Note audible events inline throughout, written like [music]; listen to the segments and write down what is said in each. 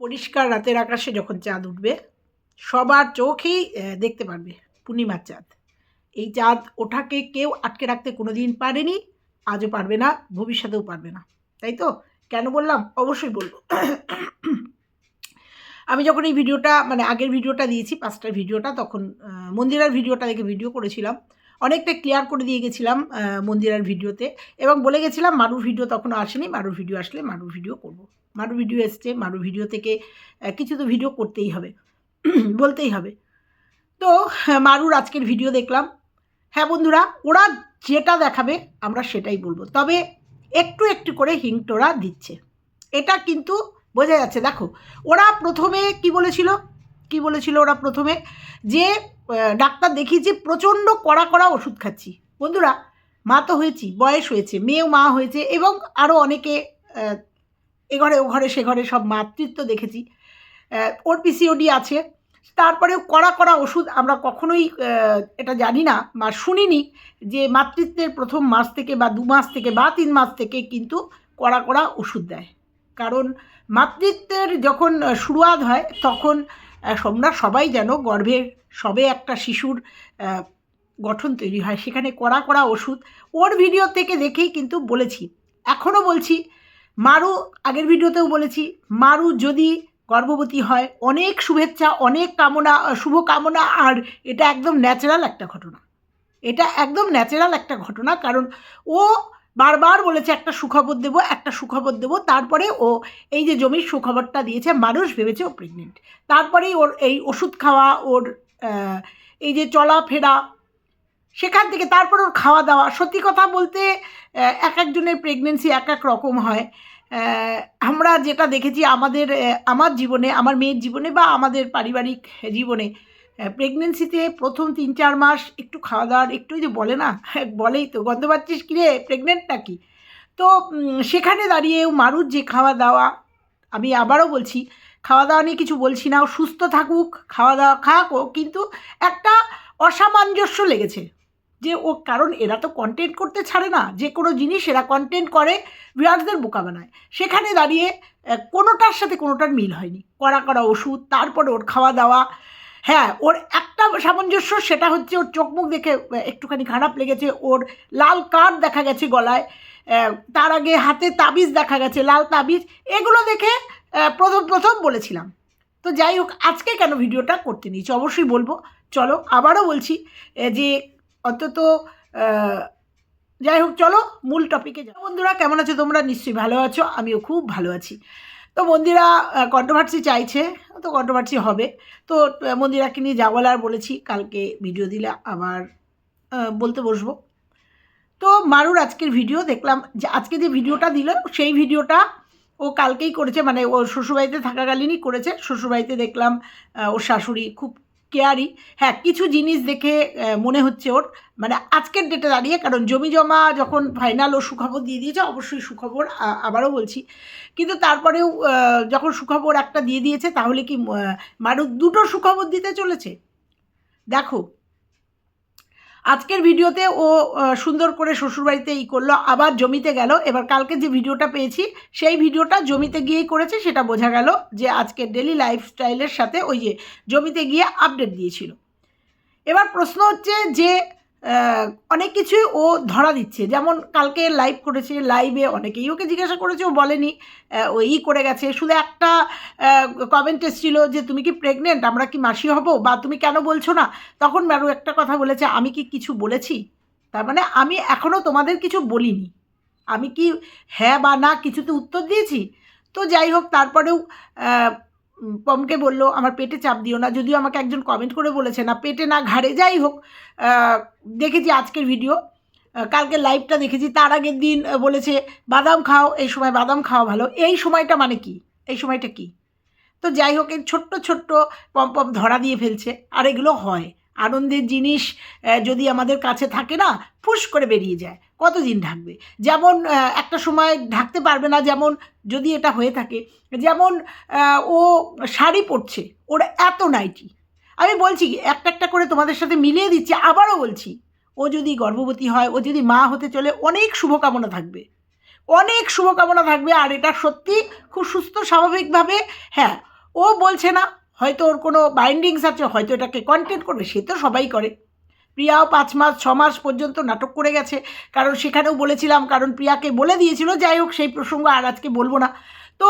পরিষ্কার রাতের আকাশে যখন চাঁদ উঠবে, সবার চোখেই দেখতে পারবে পূর্ণিমার চাঁদ। এই চাঁদ ওঠাকে কেউ আটকে রাখতে কোনো দিন পারেনি, আজও পারবে না, ভবিষ্যতেও পারবে না। তাই তো? কেন বললাম? অবশ্যই বলব। আমি যখন এই ভিডিওটা মানে আগের ভিডিওটা দিয়েছি, পাঁচটার ভিডিওটা, তখন মন্দিরার ভিডিওটা দেখে ভিডিও করেছিলাম। অনেকটা ক্লিয়ার করে দিয়ে গেছিলাম মন্দিরার ভিডিওতে। এবং বলে গেছিলাম, মারুর ভিডিও তখনও আসেনি, মারুর ভিডিও আসলে মারুর ভিডিও করব। মারু ভিডিও এসছে মারু ভিডিও থেকে কিছু তো ভিডিও করতেই হবে [clears throat] বলতেই হবে। তো হ্যাঁ, মারুর আজকের ভিডিও দেখলাম। হ্যাঁ বন্ধুরা ওরা যেটা দেখাবে আমরা সেটাই বলব। তবে একটু একটু করে হিংটোরা দিচ্ছে। এটা কিন্তু বোঝা যাচ্ছে দেখো ওরা প্রথমে কি বলেছিল? কি বলেছিল ওরা প্রথমে? যে ডাক্তার দেখিয়েছি প্রচণ্ড কড়া কড়া ওষুধ খাচ্ছি। বন্ধুরা মা তো হয়েছি বয়স হয়েছে মেয়েও মা হয়েছে এবং আরও অনেকে এ ঘরে ও ঘরে সে ঘরে সব মাতৃত্ব দেখেছি। ওর পিসিওডি আছে। তারপরেও কড়া কড়া ওষুধ আমরা কখনোই এটা জানি না বা শুনিনি যে মাতৃত্বের প্রথম মাস থেকে বা দু মাস থেকে বা তিন মাস থেকে কিন্তু কড়া কড়া ওষুধ দেয়। কারণ মাতৃত্বের যখন শুরুয়াত হয় তখন আহ, তোমরা সবাই যেন গর্ভের সবে একটা শিশুর গঠন তৈরি হয়। সেখানে কড়া কড়া ওষুধ। ওর ভিডিও থেকে দেখেই কিন্তু বলেছি। এখনও বলছি মারু, আগের ভিডিওতেও বলেছি, মারু যদি গর্ভবতী হয়, অনেক শুভেচ্ছা, অনেক কামনা শুভ কামনা, আর এটা একদম ন্যাচারাল একটা ঘটনা। এটা একদম ন্যাচারাল একটা ঘটনা, কারণ ও বারবার বলেছে, একটা সুখবর দেবো, একটা সুখবর দেবো, তারপরে ও এই যে জমির সুখবরটা দিয়েছে, মানুষ ভেবেছে ও প্রেগনেন্ট তারপরেই ওর এই ওষুধ খাওয়া, ওর এই যে চলাফেরা সেখান থেকে তারপর ওর খাওয়া দাওয়া। সত্যি কথা বলতে এক একজনের প্রেগনেন্সি এক এক রকম হয়। আমরা যেটা দেখেছি আমাদের আমার জীবনে, আমার মেয়ের জীবনে বা আমাদের পারিবারিক জীবনে প্রেগনেন্সিতে প্রথম তিন চার মাস একটু খাওয়া দাওয়ার একটু যে বলে না, [laughs] বলেই তো, গন্ধ পাচ্ছিস কিরে প্রেগনেন্ট নাকি? তো সেখানে দাঁড়িয়েও মারুর যে খাওয়া দাওয়া, আমি আবারও বলছি, খাওয়া দাওয়া নিয়ে কিছু বলছি না। ও সুস্থ থাকুক, খাওয়া দাওয়া খাক কিন্তু একটা অসামঞ্জস্য লেগেছে। যে ও, কারণ এরা তো কন্টেন্ট করতে ছাড়ে না। যে কোনো জিনিস এরা কন্টেন্ট করে বিরাটদের বোকা বানায় সেখানে দাঁড়িয়ে কোনোটার সাথে কোনোটার মিল হয়নি। কড়া কড়া ওষুধ, তারপরে ওর খাওয়া দাওয়া। হ্যাঁ ওর একটা সামঞ্জস্য, সেটা হচ্ছে ওর চোখ মুখ দেখে একটুখানি খারাপ লেগেছে। ওর লাল কার্ড দেখা গেছে গলায়। তার আগে হাতে তাবিজ দেখা গেছে, লাল তাবিজ। এগুলো দেখে প্রথম প্রথম বলেছিলাম। তো যাই হোক, আজকে কেন ভিডিওটা করতে নিয়েছি? অবশ্যই বলব। চলো, আবারও বলছি যে অন্তত যাই হোক, চলো মূল টপিকে যাও বন্ধুরা, কেমন আছো তোমরা? নিশ্চয়ই ভালো আছো, আমিও খুব ভালো আছি। তো মন্দিরা কন্ট্রোভার্সি চাইছে, তো কন্ট্রোভার্সি হবে। তো মন্দিরাকে নিয়ে যা বলার বলেছি, কালকে ভিডিও দিলে আবার বলতে বসবো। তো মারুর আজকের ভিডিও দেখলাম যে আজকে যে ভিডিওটা দিল, সেই ভিডিওটা ও কালকেই করেছে মানে ও শ্বশুরবাড়িতে থাকাকালীনই করেছে। শ্বশুরবাড়িতে দেখলাম ওর শাশুড়ি খুব কেয়ারি হ্যাঁ কিছু জিনিস দেখে মনে হচ্ছে ওর। মানে আজকের ডেটে দাঁড়িয়ে, কারণ জমি জমা যখন ফাইনাল ও সুখবর দিয়ে দিয়েছে, অবশ্যই সুখবর আবারও বলছি। কিন্তু তারপরেও যখন সুখবর একটা দিয়ে দিয়েছে, তাহলে কি মারু দুটো সুখবর দিতে চলেছে? দেখো আজকের ভিডিওতে ও সুন্দর করে শ্বশুরবাড়িতে ই করল, আবার জমিতে গেল। এবার কালকে যে ভিডিওটা পেয়েছি, সেই ভিডিওটা জমিতে গিয়েই করেছে, সেটা বোঝা গেল যে আজকে ডেলি লাইফস্টাইলের সাথে ওই যে জমিতে গিয়ে আপডেট দিয়েছিল। এবার প্রশ্ন হচ্ছে যে অনেক কিছুই ও ধরা দিচ্ছে। যেমন কালকে লাইভ করেছে লাইভে অনেকেই ওকে জিজ্ঞাসা করেছে, ও বলেনি ও ই করে গেছে। শুধু একটা কমেন্ট এসেছিল যে, তুমি কি প্রেগনেন্ট আমরা কি মাসি হব? বা তুমি কেন বলছো না? তখন ম্যারু একটা কথা বলেছে, আমি কি কিছু বলেছি? তার মানে আমি এখনও তোমাদের কিছু বলিনি। আমি কি হ্যাঁ বা না কিছুতে উত্তর দিয়েছি? তো যাই হোক, তারপরেও পমকে বলল, আমার পেটে চাপ দিও না। যদিও আমাকে একজন কমেন্ট করে বলেছে, না, পেটে না ঘাড়ে, যাই হোক দেখেছি আজকের ভিডিও কালকে লাইভটা দেখেছি, তার আগের দিন বলেছে, বাদাম খাও, এই সময় বাদাম খাওয়া ভালো। এই সময়টা মানে কি? এই সময়টা কি? তো যাই হোক, এই ছোট্ট ছোট্ট পম পম ধরা দিয়ে ফেলছে, আর এগুলো হয়। আনন্দের জিনিস যদি আমাদের কাছে থাকে না ফুস করে বেরিয়ে যায়। কতদিন ঢাকবে? যেমন একটা সময় ঢাকতে পারবে না, যেমন যদি এটা হয়ে থাকে, যেমন ও শাড়ি পরছে, ওর এত নাইটি। আমি বলছি একটা একটা করে তোমাদের সাথে মিলিয়ে দিচ্ছি, আবারও বলছি, ও যদি গর্ভবতী হয়, ও যদি মা হতে চলে, অনেক শুভকামনা থাকবে। অনেক শুভকামনা থাকবে, আর এটা সত্যি খুব সুস্থ, স্বাভাবিকভাবে হ্যাঁ ও বলছে না হয়তো ওর কোনো বাইন্ডিংস আছে, হয়তো এটাকে কন্টেন্ট করবে, সে তো সবাই করে। প্রিয়াও পাঁচ মাস, ছ মাস পর্যন্ত নাটক করে গেছে। কারণ সেখানেও বলেছিলাম, কারণ প্রিয়াকে বলে দিয়েছিল, যাই হোক, সেই প্রসঙ্গ আর আজকে বলব না। তো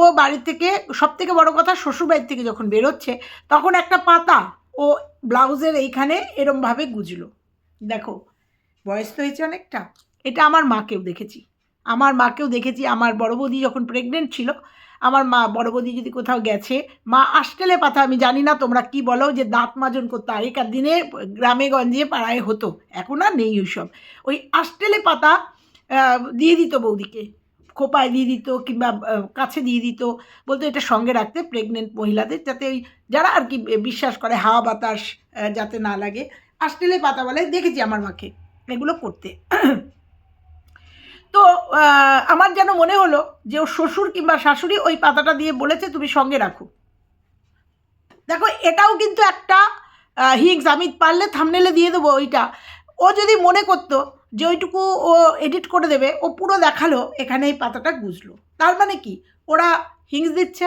ও বাড়ির থেকে সব থেকে বড়ো কথা শ্বশুরবাড়ির থেকে যখন বেরোচ্ছে, তখন একটা পাতা ও ব্লাউজের এইখানে এরমভাবে গুজলো। দেখো, বয়স তো হয়েছে অনেকটা। এটা আমার মাকেও দেখেছি। আমার মাকেও দেখেছি, আমার বড় বৌদি যখন প্রেগনেন্ট ছিল আমার মা বড় বৌদি যদি কোথাও গেছে, মা আষ্টেলে পাতা আমি জানি না তোমরা কি বলো যে দাঁত মাজন করতো আগেকার দিনে গ্রামে গঞ্জে পাড়ায় হতো। এখন আর নেই ওইসব। ওই আষ্টেলে পাতা দিয়ে দিত বৌদিকে। খোপায় দিয়ে দিত কিংবা কাছে দিয়ে দিত। বলতো এটা সঙ্গে রাখতে প্রেগনেন্ট মহিলাদের যাতে ওই যারা আর কি বিশ্বাস করে, হাওয়া বাতাস যাতে না লাগে। আষ্টেলে পাতা বলে, দেখেছি আমার মাকে। এগুলো করতে। তো আমার যেন মনে হলো যে ওর শ্বশুর কিংবা শাশুড়ি ওই পাতাটা দিয়ে বলেছে তুমি সঙ্গে রাখো। দেখো, এটাও কিন্তু একটা হিংস। আমি পারলে থামনেলে দিয়ে দেবো ওইটা। ও যদি মনে করতো যে ওইটুকু ও এডিট করে দেবে, ও পুরো দেখাল, এখানে এই পাতাটা গুজলো। তার মানে কি? ওরা হিংস দিচ্ছে।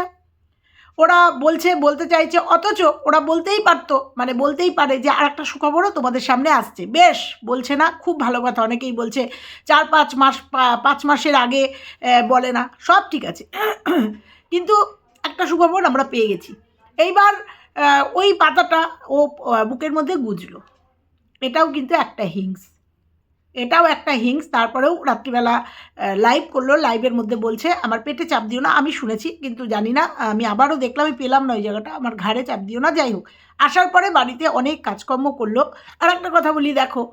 ওরা বলছে, বলতে চাইছে, অথচ ওরা বলতেই পারতো মানে বলতেই পারে যে আর একটা সুখবরও তোমাদের সামনে আসছে। বেশ, বলছে না, খুব ভালো কথা, অনেকেই বলছে চার পাঁচ মাস পাঁচ মাসের আগে বলে না, সব ঠিক আছে। কিন্তু একটা সুখবর আমরা পেয়ে গেছি। এইবার ওই পাতাটা ও বুকের মধ্যে গুজলো। এটাও কিন্তু একটা হিংস। এটাও একটা হিংস তারপরেও রাত্রিবেলা লাইভ করল লাইভের মধ্যে বলছে, আমার পেটে চাপ দিও না, আমি শুনেছি, কিন্তু জানি না, আমি আবারও দেখলাম, আমি পেলাম না ওই জায়গাটা, আমার ঘাড়ে চাপ দিও না, যাই হোক। আসার পরে বাড়িতে অনেক কাজকর্ম করল। আর একটা কথা বলি, দেখো,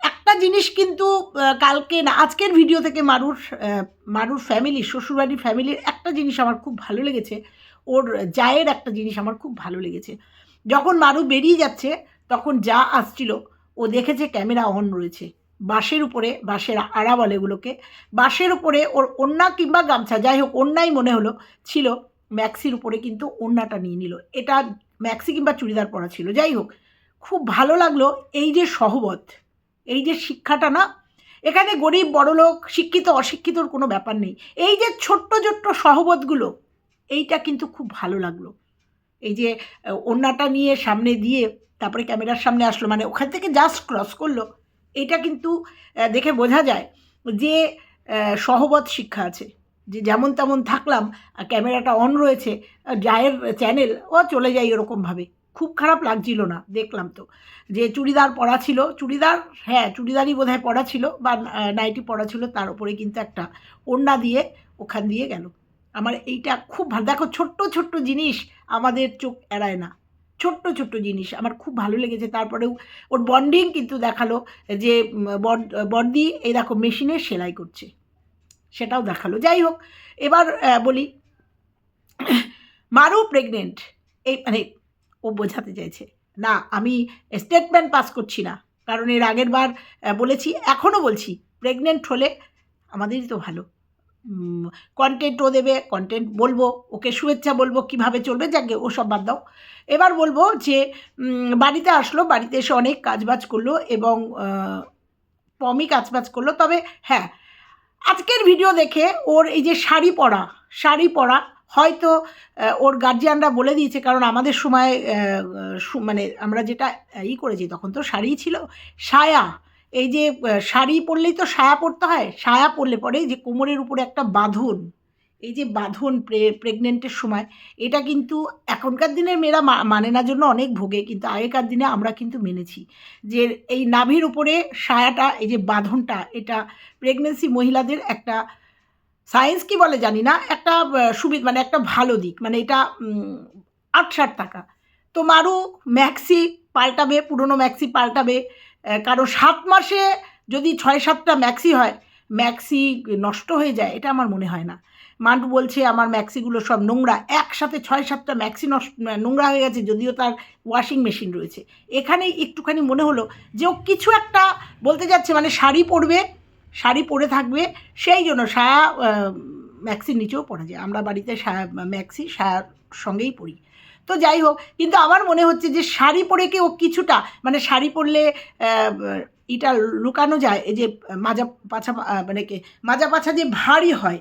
একটা জিনিস কিন্তু কালকে না, আজকের ভিডিও থেকে মারুর মারুর ফ্যামিলি শ্বশুরবাড়ির ফ্যামিলির একটা জিনিস আমার খুব ভালো লেগেছে, ওর জায়ের একটা জিনিস আমার খুব ভালো লেগেছে। যখন মারু বেরিয়ে যাচ্ছে, তখন যা আসছিল, ও দেখেছে ক্যামেরা অন রয়েছে। বাঁশের উপরে বাঁশের আড়া বলে এগুলোকে। বাঁশের উপরে ওর ওন্না কিংবা গামছা যাই হোক ওন্নাই মনে হলো ছিল। ম্যাক্সির উপরে কিন্তু ওন্নাটা নিয়ে নিল। এটা ম্যাক্সি কিংবা চুড়িদার পরা ছিল। যাই হোক খুব ভালো লাগল এই যে সহবত এই যে শিক্ষাটা না? এখানে গরিব বড়লোক শিক্ষিত অশিক্ষিতর কোনো ব্যাপার নেই। এই যে ছোট্ট ছোট্ট সহবতগুলো এইটা কিন্তু খুব ভালো লাগল। এই যে আহ, ওড়নাটা নিয়ে সামনে দিয়ে তারপরে ক্যামেরার সামনে আসলো মানে ওখান থেকে জাস্ট ক্রস করল। এটা কিন্তু দেখে বোঝা যায় যে সহবত শিক্ষা আছে। যে যেমন তেমন থাকলাম ক্যামেরাটা অন রয়েছে জায়ের চ্যানেল ও চলে যায় এরকমভাবে। খুব খারাপ লাগছিল না, দেখলাম তো। যে চুড়িদার পরা ছিল, চুড়িদার হ্যাঁ চুড়িদারই বোধহয় পরা ছিল, বা নাইটি পরা ছিল, তার উপরে কিন্তু একটা ওড়না দিয়ে ওখান দিয়ে গেল। আমার এইটা খুব ভালো, দেখো ছোট্ট ছোট্ট জিনিস আমাদের চোখ এড়ায় না। ছোট্ট ছোট্ট জিনিস। আমার খুব ভালো লেগেছে। তারপরেও ওর বন্ডিং কিন্তু দেখাল যে বর্দি এই দেখো মেশিনে সেলাই করছে। সেটাও দেখাল। যাই হোক, এবার বলি, মারু প্রেগনেন্ট এই মানে ও বোঝাতে চাইছে, না, আমি স্টেটমেন্ট পাস করছি না। কারণ এর আগের বার বলেছি এখনও বলছি প্রেগনেন্ট হলে আমাদেরই তো ভালো। কন্টেন্ট ও দেবে কন্টেন্ট বলব, ওকে শুভেচ্ছা বলব, কীভাবে চলবে, যাকে ও সব বাদ দাও। এবার বলব যে বাড়িতে আসলো, বাড়িতে এসে অনেক কাজবাজ করল এবং পমি কাজবাজ করল। তবে হ্যাঁ আজকের ভিডিও দেখে ওর এই যে শাড়ি পরা শাড়ি পরা, হয়তো ওর গার্জিয়ানরা বলে দিয়েছে, কারণ আমাদের সময় মানে আমরা যেটা ই করেছি তখন তো শাড়িই ছিল, সায়া। এই যে শাড়ি পরলেই তো সায়া পরতে হয়। সায়া পরলে পরে যে কোমরের উপরে একটা বাঁধন, এই যে বাঁধন প্রেগনেন্টের সময়, এটা কিন্তু এখনকার দিনের মেয়েরা মানে না জন্য অনেক ভোগে, কিন্তু আগেকার দিনে আমরা কিন্তু মেনেছি যে এই নাভির উপরে সায়াটা, এই যে বাঁধনটা, এটা প্রেগনেন্সি মহিলাদের একটা সায়েন্স কি বলে জানি না, একটা সুবিধা মানে একটা ভালো দিক মানে এটা আট ষাট টাকা। তোমারও ম্যাক্সি পাল্টাবে, পুরনো ম্যাক্সি পাল্টাবে কারণ সাত মাসে যদি ছয় সাতটা ম্যাক্সি হয় ম্যাক্সি নষ্ট হয়ে যায়, এটা আমার মনে হয় না। মান্টু বলছে, আমার ম্যাক্সিগুলো সব নোংরা। একসাথে ছয় সাতটা ম্যাক্সি নষ্ট নোংরা হয়ে গেছে, যদিও তার ওয়াশিং মেশিন রয়েছে। এখানেই একটুখানি মনে হলো যে ও কিছু একটা বলতে যাচ্ছে মানে শাড়ি পরবে, শাড়ি পরে থাকবে, সেই জন্য সায়া ম্যাক্সির নিচেও পরা যায়। আমরা বাড়িতে সায়া ম্যাক্সি সায়ার সঙ্গেই পরি। তো যাই হোক, কিন্তু আমার মনে হচ্ছে যে শাড়ি পরে কেউ কিছুটা মানে শাড়ি পরলে এটা লুকানো যায়, এই যে মাজা পাছা মানে কি, মাজা পাছা যে ভারী হয়,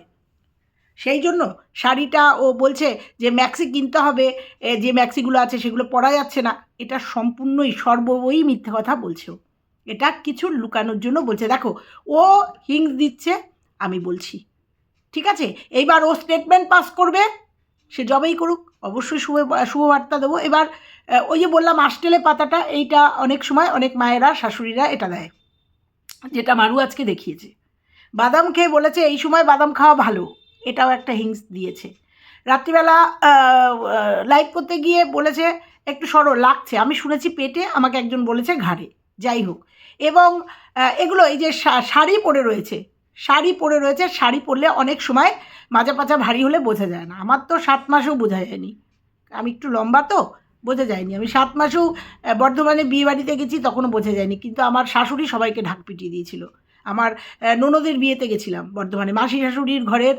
সেই জন্য শাড়িটা ও বলছে যে ম্যাক্সি কিনতে হবে যে ম্যাক্সিগুলো আছে সেগুলো পরা যাচ্ছে না, এটা সম্পূর্ণই সর্বই মিথ্যে কথা বলছে এটা কিছু লুকানোর জন্য বলছে, দেখো, ও হিংস দিচ্ছে, আমি বলছি, ঠিক আছে? এইবার ও স্টেটমেন্ট পাস করবে সে জবেই করুক, অবশ্যই শুভ শুভবার্তা দেবো। এবার ওই যে বললাম আষ্টেলে পাতাটা, এইটা অনেক সময় অনেক মায়েরা, শাশুড়িরা এটা দেয়, যেটা মারু আজকে দেখিয়েছে। বাদাম খেয়ে বলেছে, এই সময় বাদাম খাওয়া ভালো। এটাও একটা হিংস দিয়েছে। রাত্রিবেলা লাইভ করতে গিয়ে বলেছে, একটু সরো, লাগছে। আমি শুনেছি পেটে, আমাকে একজন বলেছে ঘাড়ে, যাই হোক। এবং এগুলো এই যে শাড়ি পরে রয়েছে, শাড়ি পরে রয়েছে, শাড়ি পরলে অনেক সময় মাজা পাচা ভারী হলে বোঝা যায় না। আমার তো সাত মাসেও বোঝা যায়নি। আমি একটু লম্বা তো, বোঝা যায়নি। আমি সাত মাসেও বর্ধমানে বিয়ে বাড়িতে গেছি, তখনও বোঝা যায়নি। কিন্তু আমার শাশুড়ি সবাইকে ঢাক পিটিয়ে দিয়েছিল। আমার ননদের বিয়েতে গেছিলাম বর্ধমানে। মাসি শাশুড়ির ঘরের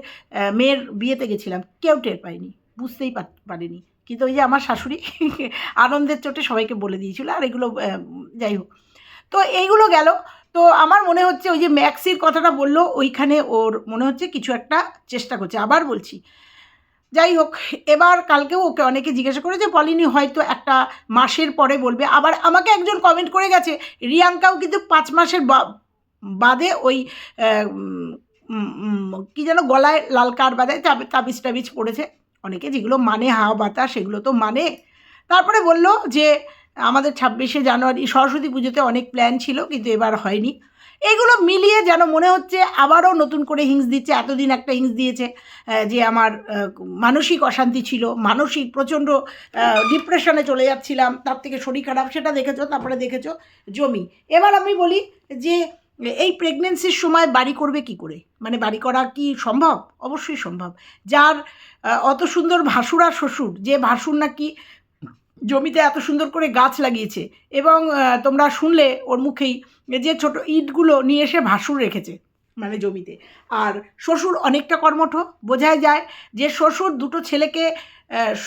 মেয়ের বিয়েতে গেছিলাম। কেউ টের পায়নি। বুঝতেই পার- পারেনি। কিন্তু ওই যে আমার শাশুড়ি [laughs] আনন্দের চোটে সবাইকে বলে দিয়েছিল। আর এগুলো যাই হোক। তো এইগুলো গেল। তো আমার মনে হচ্ছে ওই যে ম্যাক্সির কথাটা বলল, ওইখানে ওর মনে হচ্ছে কিছু একটা চেষ্টা করছে। আবার বলছি, যাই হোক, এবার কালকেও ওকে অনেকে জিজ্ঞাসা করে যে পলিনি হয়তো একটা মাসের পরে বলবে। আবার আমাকে একজন কমেন্ট করে গেছে, রিয়াঙ্কাও কিন্তু পাঁচ মাসের বাদে ওই কি যেন গলায় লাল কার বাদে তাবি- তাবিজ টাবিজ পড়েছে। অনেকে যেগুলো মানে হাওয়া বাতাস, সেগুলো তো মানে। তারপরে বলল যে আমাদের ছাব্বিশে জানুয়ারি সরস্বতী পুজোতে অনেক প্ল্যান ছিল, কিন্তু এবার হয়নি। এগুলো মিলিয়ে যেন মনে হচ্ছে আবারও নতুন করে হিংস দিচ্ছে, এতদিন একটা হিংস দিয়েছে যে আমার মানসিক অশান্তি ছিল, মানসিক প্রচণ্ড ডিপ্রেশনে চলে যাচ্ছিলাম, তার থেকে শরীর খারাপ, সেটা দেখেছ, তারপরে দেখেছ জমি। এবার আমি বলি যে এই প্রেগনেন্সির সময় বাড়ি করবে কি করে? মানে বাড়ি করা কি সম্ভব? অবশ্যই সম্ভব। যার অত সুন্দর ভাসুর শ্বশুর, যে ভাসুর নাকি জমিতে এত সুন্দর করে গাছ লাগিয়েছে এবং তোমরা শুনলে ওর মুখেই যে ছোট ইটগুলো নিয়ে এসে ভাসুর রেখেছে মানে জমিতে। আর শ্বশুর অনেকটা কর্মঠ, বোঝাই যায় যে শ্বশুর দুটো ছেলেকে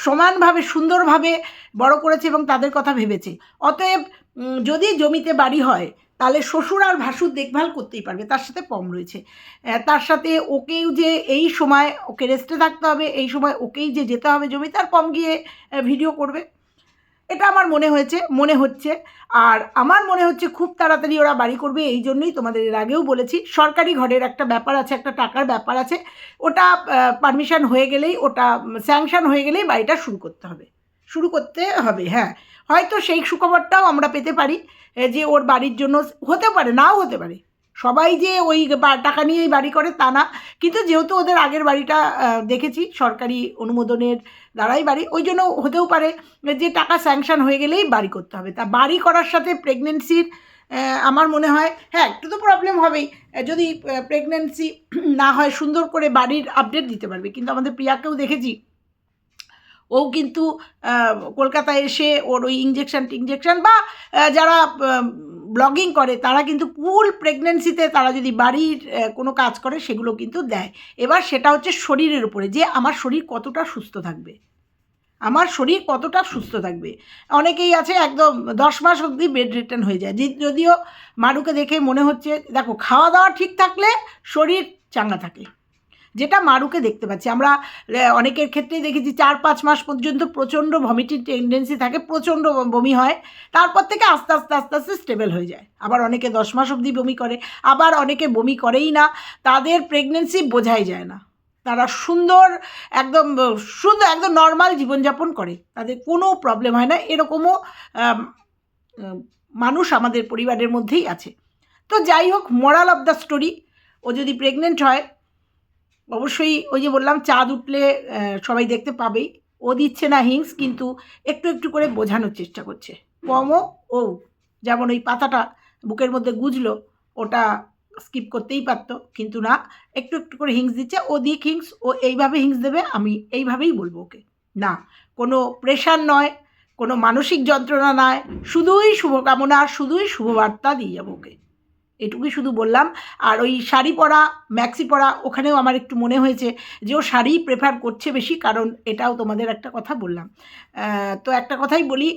সমানভাবে সুন্দরভাবে বড় করেছে এবং তাদের কথা ভেবেছে। অতএব যদি জমিতে বাড়ি হয়, তাহলে শ্বশুর আর ভাসুর দেখভাল করতেই পারবে, তার সাথে পম রয়েছে। তার সাথে ওকেও যে এই সময় ওকে রেস্টে থাকতে হবে, এই সময় ওকেই যে যেতে হবে জমিতে, আর পম গিয়ে ভিডিও করবে। এটা আমার মনে হয়েছে, মনে হচ্ছে। আর আমার মনে হচ্ছে খুব তাড়াতাড়ি ওরা বাড়ি করবে, এই জন্যই তোমাদের এর আগেও বলেছি। সরকারি ঘরের একটা ব্যাপার আছে, একটা টাকার ব্যাপার আছে। ওটা পারমিশন হয়ে গেলেই, ওটা স্যাংশন হয়ে গেলেই বাড়িটা শুরু করতে হবে। শুরু করতে হবে হ্যাঁ। হয়তো সেই সুখবরটাও আমরা পেতে পারি যে ওর বাড়ির জন্য হতে পারে, নাও হতে পারে। সবাই যে ওই টাকা নিয়েই বাড়ি করে তা না। কিন্তু যেহেতু ওদের আগের বাড়িটা দেখেছি, সরকারি অনুমোদনের দ্বারাই বাড়ি, ওই জন্য হতেও পারে যে টাকা স্যাংশন হয়ে গেলেই বাড়ি করতে হবে। তা বাড়ি করার সাথে প্রেগনেন্সির আমার মনে হয় হ্যাঁ একটু তো প্রবলেম হবেই। যদি প্রেগনেন্সি না হয়, সুন্দর করে বাড়ির আপডেট দিতে পারবে। কিন্তু আমাদের প্রিয়াকেও দেখেছি ও কিন্তু কলকাতায় এসে ওর ওই ইঞ্জেকশন টিঞ্জেকশন বা যারা ব্লগিং করে, তারা কিন্তু ফুল প্রেগনেন্সিতে তারা যদি বাড়ির কোনো কাজ করে, সেগুলো কিন্তু দেয়। এবার সেটা হচ্ছে শরীরের উপরে, যে আমার শরীর কতটা সুস্থ থাকবে। আমার শরীর কতটা সুস্থ থাকবে। অনেকেই আছে একদম দশ মাস অবধি বেড রিটার্ন হয়ে যায়। যদিও মারুকে দেখে মনে হচ্ছে, দেখো খাওয়া দাওয়া ঠিক থাকলে শরীর চাঙ্গা থাকে। যেটা মারুকে দেখতে পাচ্ছি। আমরা অনেকের ক্ষেত্রেই দেখেছি চার, পাঁচ মাস পর্যন্ত প্রচণ্ড ভমিটিং টেন্ডেন্সি থাকে, প্রচণ্ড বমি হয়, তারপর থেকে আস্তে আস্তে আস্তে আস্তে স্টেবল হয়ে যায়। আবার অনেকে দশ মাস অবধি বমি করে, আবার অনেকে বমি করেই না, তাদের প্রেগনেন্সি বোঝাই যায় না। তারা সুন্দর, একদম সুন্দর, একদম নর্মাল জীবনযাপন করে। তাদের কোনো প্রবলেম হয় না, এরকমও মানুষ আমাদের পরিবারের মধ্যেই আছে। তো যাই হোক মরাল অফ দ্য স্টোরি ও যদি প্রেগনেন্ট হয় অবশ্যই ওই যে বললাম, চাঁদ উঠলে সবাই দেখতে পাবেই। ও দিচ্ছে না হিংস কিন্তু একটু একটু করে বোঝানোর চেষ্টা করছে। পমও ও, যেমন ওই পাতাটা বুকের মধ্যে গুজলো, ওটা স্কিপ করতেই পারতো, কিন্তু না, একটু একটু করে হিংস দিচ্ছে। ও দিক হিংস ও এইভাবে হিংস দেবে, আমি এইভাবেই বলব ওকে। না, কোনো প্রেশার নয়, কোনো মানসিক যন্ত্রণা নয়, শুধুই শুভকামনা, শুধুই শুভবার্তা দিয়ে যাব ওকে। এটুকুই শুধু বললাম। আর ওই শাড়ি পরা ম্যাক্সি পরা, ওখানেও আমার একটু মনে হয়েছে যে ও শাড়ি প্রেফার করছে বেশি, কারণ এটাও তোমাদের একটা কথা বললাম। তো একটা কথাই বলি,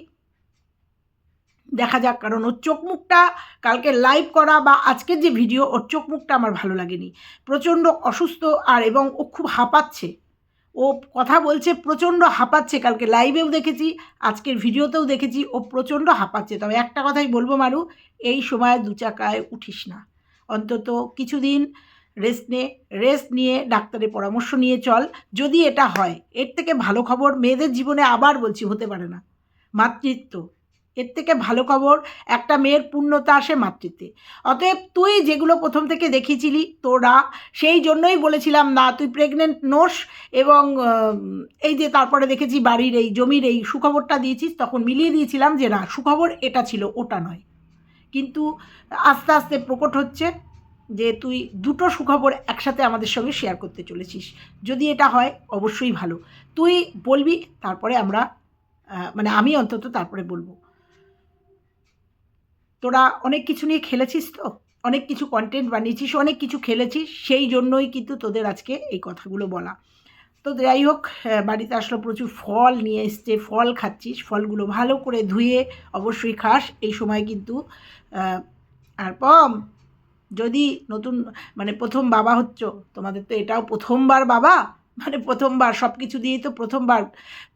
দেখা যাক, কারণ ওর চোখ মুখটা কালকে লাইভ করা বা আজকের যে ভিডিও ওর চোখ মুখটা আমার ভালো লাগেনি। প্রচণ্ড অসুস্থ আর এবং ও খুব হাঁপাচ্ছে। ও কথা বলছে, প্রচণ্ড হাঁপাচ্ছে। কালকে লাইভেও দেখেছি, আজকের ভিডিওতেও দেখেছি, ও প্রচণ্ড হাঁপাচ্ছে। তবে একটা কথাই বলব, মারু এই সময় দু চাকায় উঠিস না। অন্তত কিছুদিন রেস্ট নে রেস্ট নিয়ে ডাক্তারের পরামর্শ নিয়ে চল। যদি এটা হয়, এর থেকে ভালো খবর মেয়েদের জীবনে আবার বলছি, হতে পারে না। মাতৃত্ব। এর থেকে ভালো খবর, একটা মেয়ের পূর্ণতা আসে মাতৃত্বে। অতএব তুই যেগুলো প্রথম থেকে দেখিয়েছিলি তোরা সেই জন্যই বলেছিলাম না, তুই প্রেগনেন্ট নোস এবং এই যে তারপরে দেখেছি বাড়ির এই জমির এই সুখবরটা দিয়েছিস, তখন মিলিয়ে দিয়েছিলাম যে না, সুখবর এটা ছিল, ওটা নয়। কিন্তু আস্তে আস্তে প্রকট হচ্ছে যে তুই দুটো সুখবর একসাথে আমাদের সঙ্গে শেয়ার করতে চলেছিস। যদি এটা হয়, অবশ্যই ভালো। তুই বলবি, তারপরে আমরা মানে আমি অন্তত তারপরে বলব। তোরা অনেক কিছু নিয়ে খেলেছিস তো? অনেক কিছু কন্টেন্ট বানিয়েছিস, অনেক কিছু খেলেছিস, সেই জন্যই কিন্তু তোদের আজকে এই কথাগুলো বলা। তো যাই হোক বাড়িতে আসলো প্রচুর ফল, নিয়ে এসছে, ফল খাচ্ছিস, ফলগুলো ভালো করে ধুয়ে অবশ্যই খাস, এই সময় কিন্তু আর পম, যদি নতুন মানে প্রথম বাবা হচ্ছ, তোমাদের তো এটাও প্রথমবার বাবা মানে প্রথমবার সব কিছু দিয়েই তো প্রথমবার,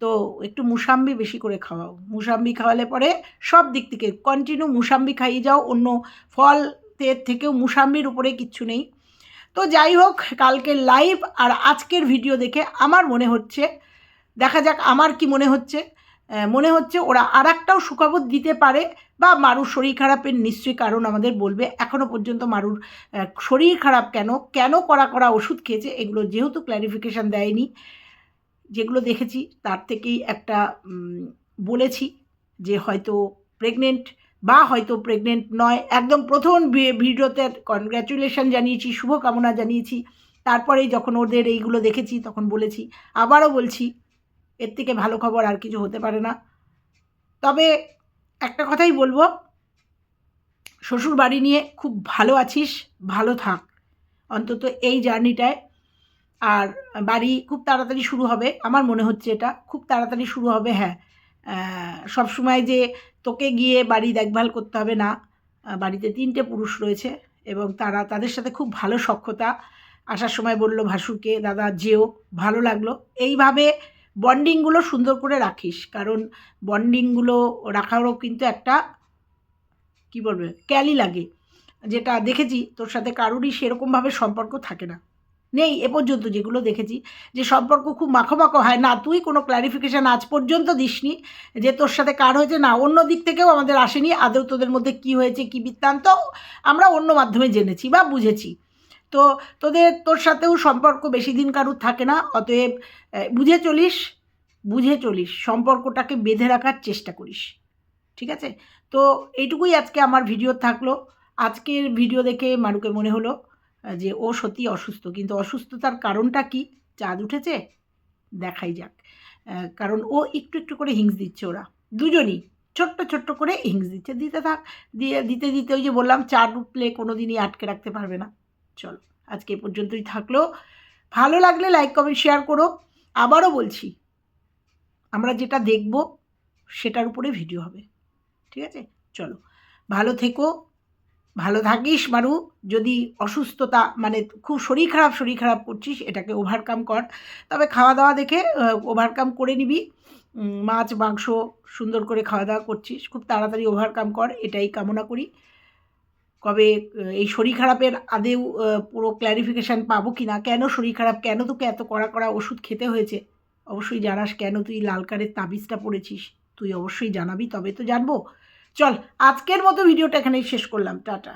তো একটু মুসাম্বি বেশি করে খাওয়াও। মুসাম্বি খাওয়ালে পরে সব দিক থেকে কন্টিনিউ মুসাম্বি খাইয়ে যাও, অন্য ফল এর থেকেও মুসাম্বির উপরে কিচ্ছু নেই। তো যাই হোক, কালকের লাইভ আর আজকের ভিডিও দেখে আমার মনে হচ্ছে, দেখা যাক আমার কি মনে হচ্ছে। মনে হচ্ছে ওরা আর একটাও সুখবর দিতে পারে বা মারুর শরীর খারাপের নিশ্চয়ই কারণ আমাদের বলবে। এখনও পর্যন্ত মারুর শরীর খারাপ কেন? কেন করা করা ওষুধ খেয়েছে? এগুলো যেহেতু ক্ল্যারিফিকেশান দেয়নি, যেগুলো দেখেছি, তার থেকেই একটা বলেছি যে হয়তো প্রেগনেন্ট বা হয়তো প্রেগনেন্ট নয়। একদম প্রথম ভিডিওতে কনগ্র্যাচুলেশন জানিয়েছি, শুভকামনা জানিয়েছি। তারপরেই যখন ওদের এইগুলো দেখেছি, তখন বলেছি, আবারও বলছি, এর থেকে ভালো খবর আর কিছু হতে পারে না। তবে একটা কথাই বলব, শ্বশুর বাড়ি নিয়ে খুব ভালো আছিস, ভালো থাক। অন্তত এই জার্নিটায়। আর বাড়ি খুব তাড়াতাড়ি শুরু হবে, আমার মনে হচ্ছে এটা, খুব তাড়াতাড়ি শুরু হবে হ্যাঁ। সব সময় যে তোকে গিয়ে বাড়ি দেখভাল করতে হবে না। বাড়িতে তিনটে পুরুষ রয়েছে এবং তারা তাদের সাথে খুব ভালো সখ্যতা। আসার সময় বলল, ভাসুরকে, দাদা, যেও, ভালো লাগল। এইভাবে বন্ডিংগুলো সুন্দর করে রাখিস, কারণ বন্ডিংগুলো রাখারও কিন্তু একটা, কি বলবে, ক্যালি লাগে। যেটা দেখেছি, তোর সাথে কারোরই সেরকমভাবে সম্পর্ক থাকে না। নেই এ পর্যন্ত যেগুলো দেখেছি। যে সম্পর্ক খুব মাখো হয়। না, তুই কোনো ক্ল্যারিফিকেশান আজ পর্যন্ত দিসনি যে তোর সাথে কার হয়েছে। না, অন্য দিক থেকেও আমাদের আসেনি। আদৌ তোদের মধ্যে কি হয়েছে, কি বৃত্তান্ত, আমরা অন্য মাধ্যমে জেনেছি বা বুঝেছি। তো তোদের, তোর সাথেও সম্পর্ক বেশি দিন কারুর থাকে না। অতএব বুঝে চলিস বুঝে চলিস। সম্পর্কটাকে বেঁধে রাখার চেষ্টা করিস। ঠিক আছে? তো এইটুকুই আজকে আমার ভিডিও থাকল। আজকের ভিডিও দেখে মারুকে মনে হলো। যে ও সত্যি অসুস্থ। কিন্তু অসুস্থতার কারণটা কি? চাঁদ উঠেছে? দেখাই যাক। কারণ ও একটু একটু করে হিংস দিচ্ছে ওরা। দুজনই ছোট্ট ছোট্ট করে হিংস দিচ্ছে। দিতে থাক, দিয়ে দিতে দিতে ওই যে বললাম, চাঁদ উঠলে কোনো দিনই আটকে রাখতে পারবে না। চলো, আজকে পর্যন্তই থাকল। ভালো লাগলে লাইক কমেন্ট শেয়ার করো। আবারও বলছি, আমরা যেটা দেখব সেটার উপরে ভিডিও হবে। ঠিক আছে? চলো, ভালো থেকো। ভালো থাকিস মারু যদি অসুস্থতা মানে খুব শরীর খারাপ শরীর খারাপ করছিস, এটাকে ওভারকাম কর। তবে খাওয়া দাওয়া দেখে ওভারকাম করে নিবি। মাছ, মাংস সুন্দর করে খাওয়া দাওয়া করছিস, খুব তাড়াতাড়ি ওভারকাম কর, এটাই কামনা করি। কবে এই শরীর খারাপের আদেও পুরো ক্ল্যারিফিকেশান পাবো কি না কেন শরীর খারাপ? কেন তোকে এত কড়া কড়া ওষুধ খেতে হয়েছে? অবশ্যই জানাস কেন তুই লাল কারের তাবিজটা পড়েছিস? তুই অবশ্যই জানাবি, তবে তো জানব। চল আজকের মতো ভিডিওটা এখানেই শেষ করলাম টাটা।